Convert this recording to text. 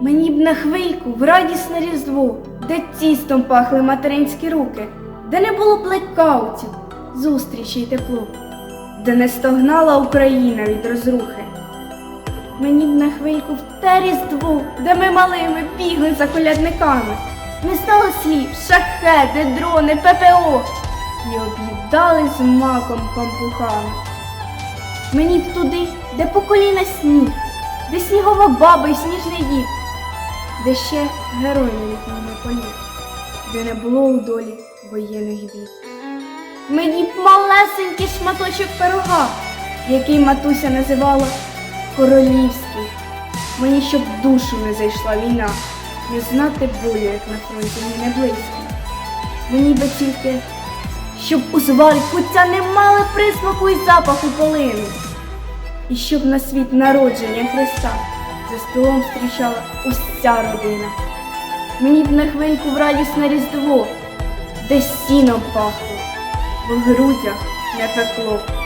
Мені б на хвильку в радісне різдво, де тістом пахли материнські руки, де не було блекаутів, зустрічі й тепло, де не стогнала Україна від розрухи. Мені б на хвильку в те різдво, де ми малими бігли за колядниками, не знали слів, шахеди, дрони, ППО і об'їдали з маком пампухами. Мені б туди, де по коліна сніг, де снігова баба і сніжний дід, де ще герой на літньому полі, де не було у долі воєнних бід. Мені б малесенький шматочок пирога, який матуся називала королівський. Мені щоб душу не зайшла війна, не знати болю, як на фронті мені не близько. Мені би тільки, щоб у звальку ця не мали присмаку і запаху полину. І щоб на світ народження Христа за столом зустрічала уся родина. Мені б на хвильку в радісне різдво, де сіном пахло, в грудях не пекло.